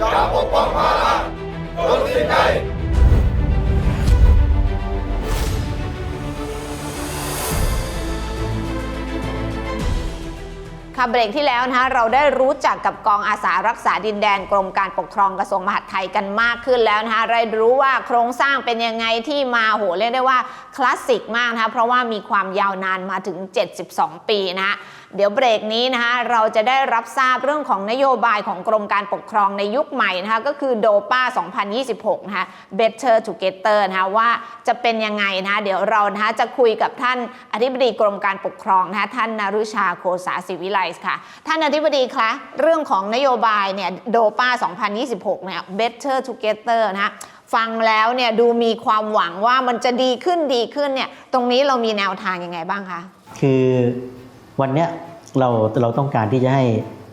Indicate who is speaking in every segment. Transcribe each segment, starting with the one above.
Speaker 1: จะปกป้องภาระจนสิ้นใจ ค่ะเบรกที่แล้วนะคะเราได้รู้จักกับกองอาสารักษาดินแดนกรมการปกครองกระทรวงมหาดไทยกันมากขึ้นแล้วนะคะได้รู้ว่าโครงสร้างเป็นยังไงที่มาโหเรียกได้ว่าคลาสสิกมากนะคะเพราะว่ามีความยาวนานมาถึง 72 ปีนะคะเดี๋ยวเบรกนี้นะคะเราจะได้รับทราบเรื่องของนโยบายของกรมการปกครองในยุคใหม่นะคะก็คือโดป้า 2026 นะคะ Better Together นะคะว่าจะเป็นยังไงนะคะเดี๋ยวเรานะคะจะคุยกับท่านอธิบดีกรมการปกครองนะคะท่านนรุชาโคสาศิวิไลค่ะ ท่านอธิบดีคะเรื่องของนโยบายเนี่ยโดป้า 2026 เนี่ย Better Together นะฟังแล้วเนี่ยดูมีความหวังว่ามันจะดีขึ้นดีขึ้นเนี่ยตรงนี้เรามีแนวทางยังไงบ้างคะ
Speaker 2: คือวันเนี้ยเราเราต้องการที่จะให้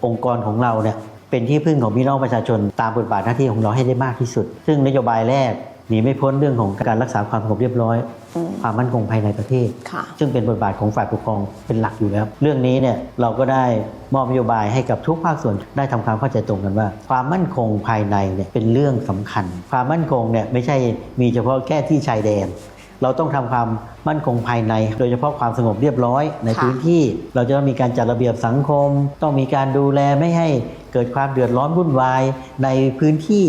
Speaker 2: องค์กรของเราเนี่ยเป็นที่พึ่งของพี่น้องประชาชนตามบทบาทหน้าที่ของเราให้ได้มากที่สุด ซึ่งนโยบายแรก หนีไม่พ้นเรื่องของการรักษาความสงบเรียบร้อย
Speaker 1: อืม
Speaker 2: ความมั่นคงภายในประเทศ
Speaker 1: ค่ะ
Speaker 2: ซึ่งเป็นบทบาทของฝ่ายปกครองเป็นหลักอยู่แล้ว เรื่องนี้เนี่ยเราก็ได้มอบนโยบายให้กับทุกภาคส่วนได้ทำความเข้าใจตรงกันว่า ความมั่นคงภายในเนี่ยเป็นเรื่องสำคัญ ความมั่นคงเนี่ยไม่ใช่มีเฉพาะแค่ที่ชายแดนเราต้องทำความมั่นคงภายใน โดยเฉพาะความสงบเรียบร้อยใน
Speaker 1: ค่ะ
Speaker 2: พื้นที่ เราจะต้องมีการจัดระเบียบสังคม ต้องมีการดูแลไม่ให้เกิดความเดือดร้อนวุ่นวายในพื้นที่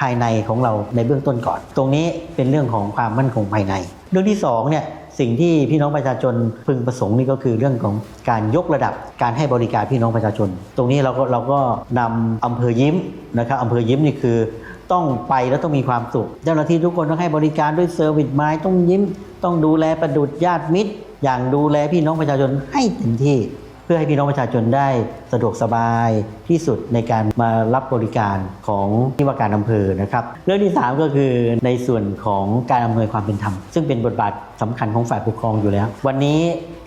Speaker 2: ภายในของเราในเบื้องต้นก่อน ตรงนี้เป็นเรื่องของความมั่นคงภายใน เรื่องที่สองเนี่ยสิ่งที่พี่น้องประชาชนพึงประสงค์นี่ก็คือเรื่องของการยกระดับการให้บริการพี่น้องประชาชน ตรงนี้เราก็เราก็นำอำเภอยิ้มนะครับอำเภอยิ้มนี่คือต้องไปแล้วต้องมีความสุขเจ้าหน้าที่ทุกคนต้องให้บริการด้วยเซอร์วิสไม้ต้องยิ้ม ต้องดูแลประดุจญาติมิตร อย่างดูแลพี่น้องประชาชนให้เต็มที่ เพื่อให้พี่น้องประชาชนได้สะดวกสบายที่สุดในการมารับบริการของที่ว่าการอำเภอนะครับ เรื่องที่ 3 ก็คือในส่วนของการอำนวยความเป็นธรรม ซึ่งเป็นบทบาทสำคัญของฝ่ายปกครองอยู่แล้ว วันนี้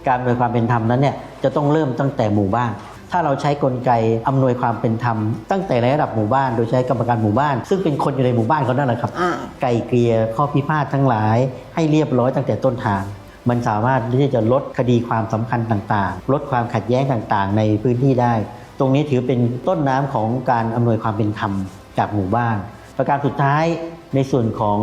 Speaker 2: การอำนวยความเป็นธรรมนั้นเนี่ยจะต้องเริ่มตั้งแต่หมู่บ้านถ้าเราใช้กลไกอำนวยความเป็นธรรม ตั้งแต่ในระดับหมู่บ้านโดยใช้กรรมการหมู่บ้าน ซึ่งเป็นคนอยู่ในหมู่บ้านเขานั่นแหละครับ
Speaker 1: อ่า
Speaker 2: ไกลเกลี่ยข้อพิพาททั้งหลาย ให้เรียบร้อยตั้งแต่ต้นทาง มันสามารถที่จะลดคดีความสำคัญต่างๆ ลดความขัดแย้งต่างๆ ในพื้นที่ได้ ตรงนี้ถือเป็นต้นน้ำของการอำนวยความเป็นธรรมจากหมู่บ้าน ประการสุดท้ายในส่วนของ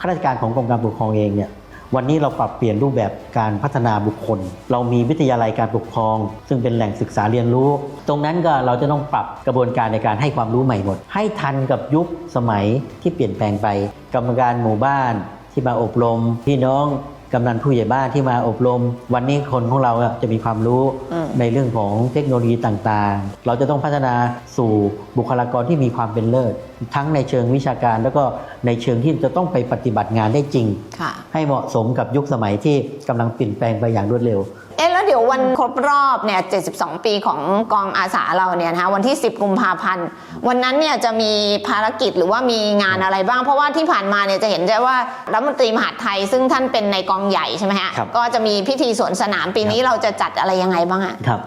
Speaker 2: ข้าราชการของกรมการปกครองเองเนี่ยวันนี้เราปรับเปลี่ยนรูปแบบการพัฒนาบุคคล เรามีวิทยาลัยการปกครอง ซึ่งเป็นแหล่งศึกษาเรียนรู้ ตรงนั้นก็เราจะต้องปรับกระบวนการในการให้ความรู้ใหม่หมด ให้ทันกับยุคสมัยที่เปลี่ยนแปลงไป กรรมการหมู่บ้านที่มาอบรม พี่น้อง กำนันผู้ใหญ่บ้านที่มาอบรม วันนี้คนของเราจะมีความรู้
Speaker 1: อืม
Speaker 2: ในเรื่องของเทคโนโลยีต่างๆ เราจะต้องพัฒนาสู่บุคลากรที่มีความเป็นเลิศ ทั้งในเชิงวิชาการ แล้วก็ในเชิงที่จะต้องไปปฏิบัติงานได้จริง
Speaker 1: ค่ะ
Speaker 2: ให้เหมาะสมกับยุคสมัยที่กำลังเปลี่ยนแปลงไปอย่างรวดเร็ว
Speaker 1: เอ๊ะแล้วเดี๋ยววันครบรอบเนี่ย 72 ปีของกองอาสาเราเนี่ยนะคะวันที่ 10 กุมภาพันธ์ วันนั้นเนี่ยจะมีภารกิจหรือว่ามีงานอะไรบ้าง เพราะว่าที่ผ่านมาเนี่ยจะเห็นได้ว่ารัฐมนตรีมหาดไทย ซึ่งท่านเป็นในกองใหญ่ใช่ไหมฮะ
Speaker 2: ครับ
Speaker 1: ก็จะมีพิธีสวนสนามปีนี้เราจะจัดอะไรยังไงบ้างอะ
Speaker 2: ครับ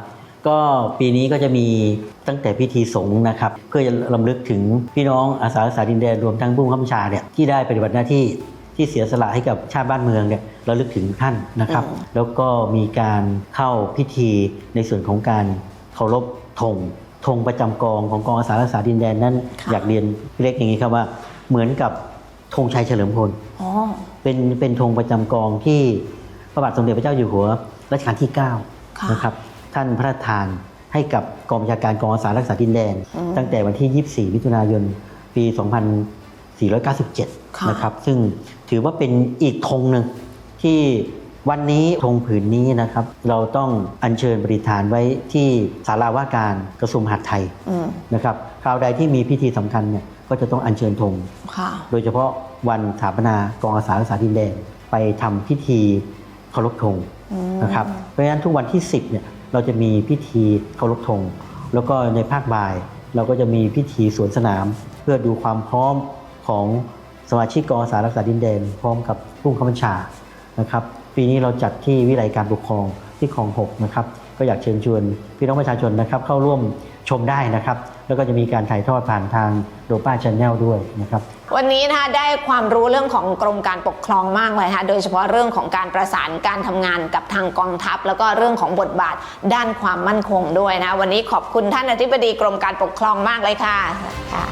Speaker 2: ก็ปีนี้ก็จะมีตั้งแต่พิธีสงฆ์นะครับ เพื่อจะลำลึกถึงพี่น้องอาสารักษาดินแดนรวมทั้งผู้บังคับบัญชาเนี่ยที่ได้ปฏิบัติหน้าที่ ที่เสียสละให้กับชาติบ้านเมืองเนี่ยเราลึกถึงท่านนะครับ แล้วก็มีการเข้าพิธีในส่วนของการเคารพธงธงประจำกองของกองอาสารักษาดินแดนนั้น อยากเรียนเรียกอย่างนี้ครับว่าเหมือนกับธงชัยเฉลิมพลเป็นเป็นธงประจำกองที่พระบาทสมเด็จพระเจ้าอยู่หัวรัชกาลที่9นะครับท่านพระราชทานให้กับกองบัญชาการกองอาสารักษาดินแดน ตั้งแต่วันที่ 24 มิถุนายน ปี
Speaker 1: 2 5
Speaker 2: 497 นะครับ ซึ่งถือว่าเป็นอีกธงหนึ่งที่วันนี้ธงผืนนี้นะครับ เราต้องอัญเชิญบริฐานไว้ที่ศาลาว่าการกระทรวงมหาดไทยนะครับคราวใดที่มีพิธีสำคัญเนี่ยก็จะต้องอัญเชิญธงโดยเฉพาะวันสถาปนากองอาสารักษาดินแดนไปทำพิธีเคารพธงนะครับเพราะฉะนั้นทุกวันที่ 10เนี่ยเราจะมีพิธีเคารพธงแล้วก็ในภาคบ่าย เราก็จะมีพิธีสวนสนาม เพื่อดูความพร้อม ของสมาชิกกองอาสารักษาดินแดน พร้อมกับผู้บังคับบัญชานะครับ ปีนี้เราจัดที่วิไลการปกครองที่คลองหกนะครับก็อยากเชิญชวนพี่น้องประชาชนนะครับเข้าร่วมชมได้นะครับ แล้วก็จะมีการถ่ายทอดผ่านทางโดป้าชแนลด้วยนะครับ
Speaker 1: วันนี้นะคะได้ความรู้เรื่องของกรมการปกครองมากเลยค่ะโดยเฉพาะเรื่องของการประสานการทำงานกับทางกองทัพ แล้วก็เรื่องของบทบาทด้านความมั่นคงด้วยนะ วันนี้ขอบคุณท่านอธิบดีกรมการปกครองมากเลยค่ะค่ะ